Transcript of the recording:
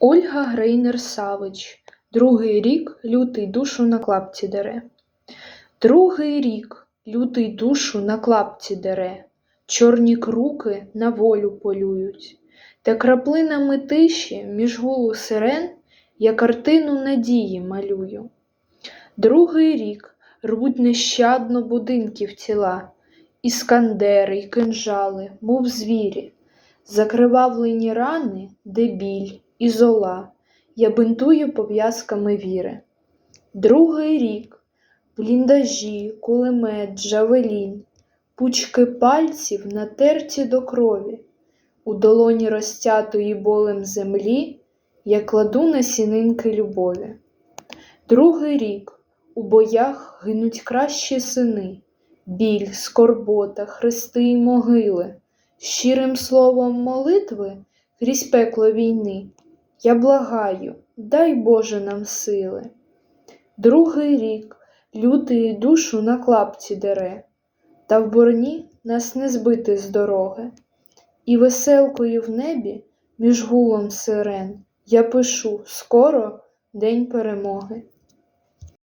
Ольга Грейнер Савич Другий рік лютий душу на клапті дере. Другий рік лютий душу на клапті дере, Чорні круки на волю полюють, Та краплинами тиші між гулу сирен Я картину надії малюю. Другий рік рвуть нещадно будинків тіла, Іскандери й кинжали, мов звірі, Закривавлені рани, де біль і зола, Я бинтую пов'язками віри. Другий рік. Бліндажі, кулемет, джавелін, Пучки пальців натерті до крові, У долоні розтятої болем землі Я кладу насінинки любові. Другий рік. У боях гинуть кращі сини, Біль, скорбота, хрести й могили, Щирим словом молитви крізь пекло війни Я благаю, дай Боже нам сили. Другий рік лютий душу на клапці дере, Та в борні нас не збити з дороги. І веселкою в небі між гулом сирен Я пишу скоро день перемоги.